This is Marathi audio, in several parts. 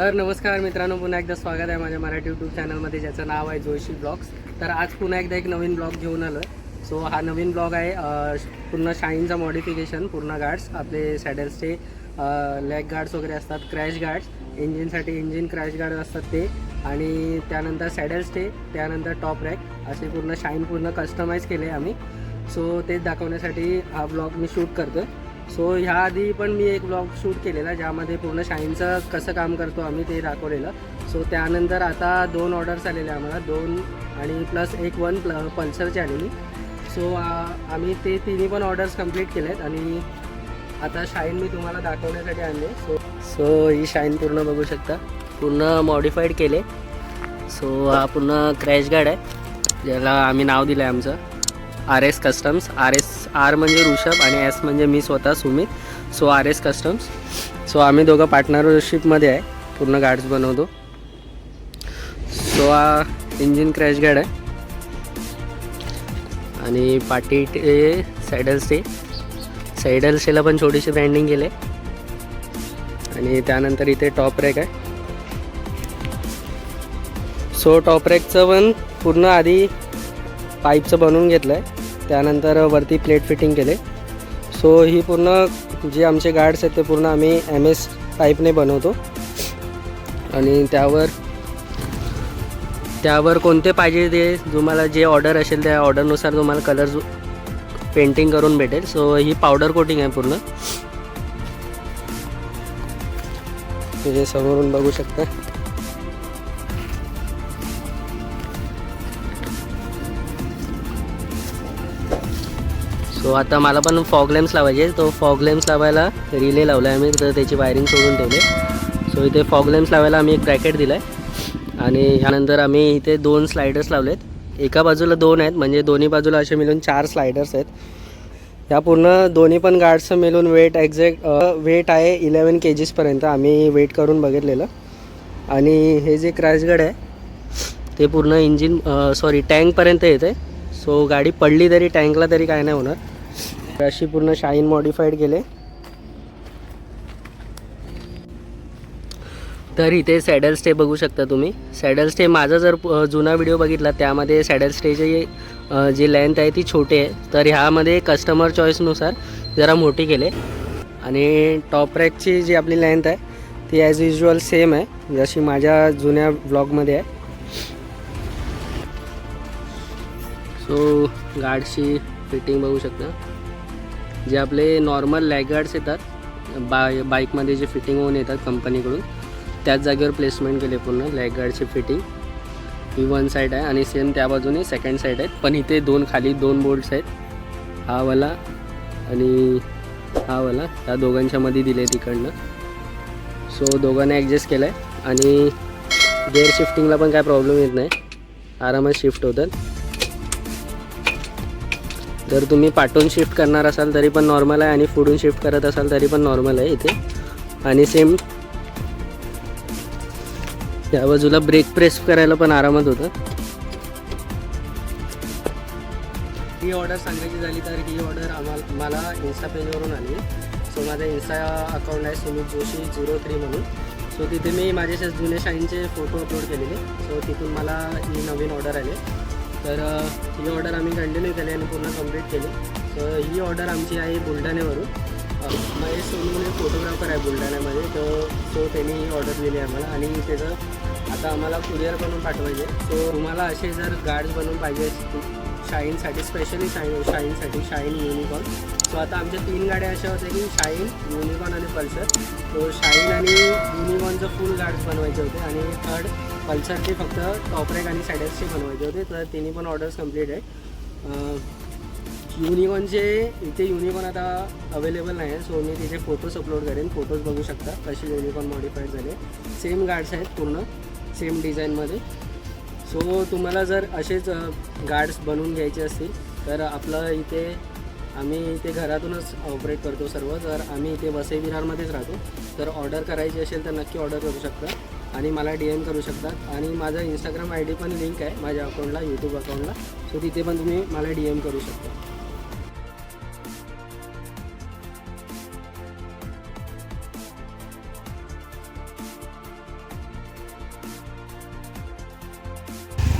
तर नमस्कार मित्रांनो पुन्हा एकदा स्वागत आहे माझ्या मराठी यूट्यूब चॅनलमध्ये ज्याचं नाव आहे जोशी ब्लॉग्स. तर आज पुन्हा एकदा एक नवीन ब्लॉग घेऊन आलो सो हा नवीन ब्लॉग आहे पूर्ण शाईनचं मॉडिफिकेशन पूर्ण गार्ड्स आपले सॅडल्सचे लेग गार्ड्स वगैरे असतात क्रॅश गार्ड्स इंजिनसाठी इंजिन क्रॅश गार्ड असतात ते. आणि त्यानंतर सॅडल त्यानंतर टॉप रॅक असे पूर्ण शाईन पूर्ण कस्टमाइज केले आम्ही. सो ते दाखवण्यासाठी हा ब्लॉग मी शूट करतो सो ह्या आधी पण मी एक ब्लॉग शूट केलेला ज्यामध्ये पूर्ण शाईनचं कसं काम करतो आम्ही ते दाखवलेलं. सो त्यानंतर आता दोन ऑर्डर्स आलेले आम्हाला दोन आणि प्लस एक वन प्ल पल्सरची आलेली. सो आम्ही ते तिन्ही पण ऑर्डर्स कंप्लीट केलेत आणि आता शाईन मी तुम्हाला दाखवण्यासाठी आणले. सो सो ही शाईन पूर्ण बघू शकता. पूर्ण मॉडिफाईड केले. सो हा पूर्ण क्रॅश गार्ड आहे. ज्याला आम्ही नाव दिलं आहे आमचं. R S customs R S R म्हणजे ऋषभ आणि एस म्हणजे मी स्वतः Sumit. So R S customs so आम्ही दोघं पार्टनरशिपमध्ये आहे. पूर्ण गार्ड्स बनवतो. सो हा इंजिन क्रॅश गार्ड आहे. आणि पाटी ते सॅडल्स ते सॅडल्सला पण छोटीशी ब्रँडिंग केले आणि त्यानंतर इथे टॉप रॅक आहे. सो टॉप रॅकचं पण पूर्ण आधी पाईपचं बनवून घेतलं आहे त्यानंतर वरती प्लेट फिटिंग केले. सो ही पूर्ण जे आमचे गार्ड्स आहेत ते पूर्ण आम्ही एम एस पाईपने बनवतो. आणि त्यावर त्यावर कोणते पाहिजे ते तुम्हाला जे ऑर्डर असेल त्या ऑर्डरनुसार तुम्हाला कलर पेंटिंग करून भेटेल. सो ही पावडर कोटिंग आहे पूर्ण. हे समोरून बघू शकता. सो आता मला पण फॉग लॅम्प्स लावायचे तो फॉग लॅम्प्स लावायला रिले लावला आहे आम्ही. तर त्याची वायरिंग सोडून ठेवले सो इथे फॉग लॅम्प्स लावायला आम्ही एक ब्रॅकेट दिला आहे आणि ह्यानंतर आम्ही इथे दोन स्लायडर्स लावलेत. एका बाजूला दोन आहेत. म्हणजे दोन्ही बाजूला असे मिळून चार स्लायडर्स आहेत. ह्या पूर्ण दोन्ही पण गार्ड्सचं मिळून वेट एक्झॅक्ट वेट आहे इलेवन के जीसपर्यंत आम्ही वेट करून बघितलेलं. आणि हे जे क्रॅश आहे ते पूर्ण इंजिन सॉरी टँकपर्यंत येते सो गाडी पडली तरी टँकला तरी काय नाही होणार. अशी पूर्ण शाईन मॉडिफाईड केले. तर इथे सॅडल स्टे बघू शकता तुम्ही. सॅडल स्टे माझा जर जुना व्हिडिओ बघितला त्यामध्ये सॅडल स्टेचे जी लेंथ आहे ती छोटी आहे. तर ह्यामध्ये कस्टमर चॉईसनुसार जरा मोठी केले. आणि टॉप रॅकची जी आपली लेंथ आहे ती ॲज युजल सेम आहे जशी माझ्या जुन्या ब्लॉगमध्ये आहे. सो गार्डची फिटिंग बघू शकता. जे आपले नॉर्मल लॅगार्ड्स येतात बाय बाईकमध्ये जे फिटिंग होऊन येतात कंपनीकडून त्याच जागेवर प्लेसमेंट केले पूर्ण लॅगार्डची फिटिंग ही वन साईड आहे आणि सेम त्या बाजूने सेकंड साईड आहेत. पण इथे दोन खाली दोन बोल्ट्स आहेत. हा वाला आणि हा वाला त्या दोघांच्यामध्ये दिले तिकडनं. सो दोघांना ॲडजस्ट केलं आहे आणि गेअर शिफ्टिंगला पण काय प्रॉब्लेम येत नाही. आरामात शिफ्ट होतात. तर तुम्ही पाठवून शिफ्ट करणार असाल तरी पण नॉर्मल आहे आणि पुढून शिफ्ट करत असाल तरी पण नॉर्मल आहे इथे. आणि सेम त्या बाजूला ब्रेक प्रेस करायला पण आरामात होतं. ही ऑर्डर सांगायची झाली तर ही ऑर्डर आम्हाला मला इन्स्टा पेजवरून आली. सो माझा इन्स्टा अकाउंट आहे सुमित जोशी झिरो थ्री म्हणून. सो तिथे मी माझे जुने शाईनचे फोटो अपलोड केलेले. सो तिथून मला ही नवीन ऑर्डर आली. तर ही ऑर्डर आम्ही कंटिन्यू केली आणि पूर्ण कंप्लीट केली. तर ही ऑर्डर आमची आहे बुलढाण्यावरून. महेश सोनू फोटोग्राफर आहे बुलढाण्यामध्ये. तर तो त्यांनी ही ऑर्डर दिली आहे आम्हाला आणि त्याचं आता आम्हाला कुरिअर बनवून पाठवायचे. सो तुम्हाला असे जर गार्ड्स बनवून पाहिजे शाईनसाठी स्पेशली शाईन शाईनसाठी शाईन युनिकॉर्न सो आता आमच्या तीन गाड्या अशा होत्या की शाईन युनिकॉर्न आणि पल्सर तो शाईन आणि युनिकॉर्नचं फुल गार्ड्स बनवायचे होते आणि थर्ड पल्सरचे फक्त टॉपरेक आणि सॅडल्सचे बनवायचे होते तर तिन्ही पण ऑर्डर्स कंप्लीट आहे युनिकॉनचे युनिकॉर्नचे इथे युनिकॉन आता अवेलेबल नाही आहे सो मी तिथे फोटोज अपलोड करेन. फोटोज बघू शकता कसे युनिकॉर्न मॉडिफाईड झाले. सेम गार्ड्स आहेत पूर्ण सेम डिझाईनमध्ये सो तुम्हाला जर असेच गार्ड्स बनवून घ्यायचे असतील तर आपलं इथे आम्ही इथे घरातूनच ऑपरेट करतो सर्व. जर आम्ही इथे वसई विहारमध्येच राहतो तर ऑर्डर करायची असेल तर नक्की ऑर्डर करू शकता. आणि मला डी एम करू शकतात. आणि माझा इंस्टाग्राम आय डी पण लिंक आहे माझ्या अकाउंटला यूट्यूब अकाउंटला सो तिथे पण तुम्ही मला डी एम करू शकता.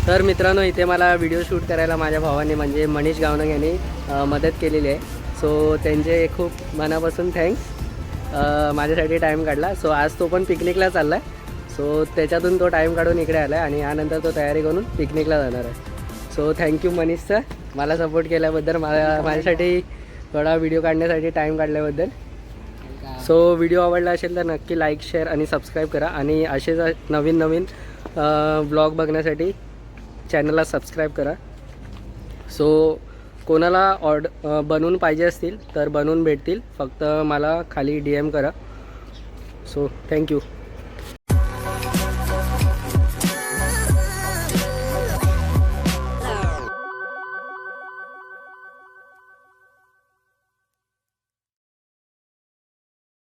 तर मित्रांनो इथे मला व्हिडिओ शूट करायला माझ्या भावाने म्हणजे मनीष गावनग यांनी मदत केलेली आहे. सो त्यांचे खूप मनापासून थँक्स माझ्यासाठी टाईम काढला. सो आज तो पण पिकनिकला चालला आहे सो त्याच्यातून तो टाईम काढून इकडे आला आहे आणि यानंतर तो तयारी करून पिकनिकला जाणार आहे. So thank you Manish sir मला सपोर्ट केल्याबद्दल मला माझ्यासाठी थोडा व्हिडिओ काढण्यासाठी टाईम काढल्याबद्दल. सो व्हिडिओ आवडला असेल तर नक्की लाईक शेअर आणि सबस्क्राईब करा. आणि असेच नवीन नवीन ब्लॉग बघण्यासाठी चॅनलला सबस्क्राईब करा. सो कोणाला ऑर्ड बनवून पाहिजे असतील तर बनवून भेटतील. फक्त मला खाली डी एम करा. So thank you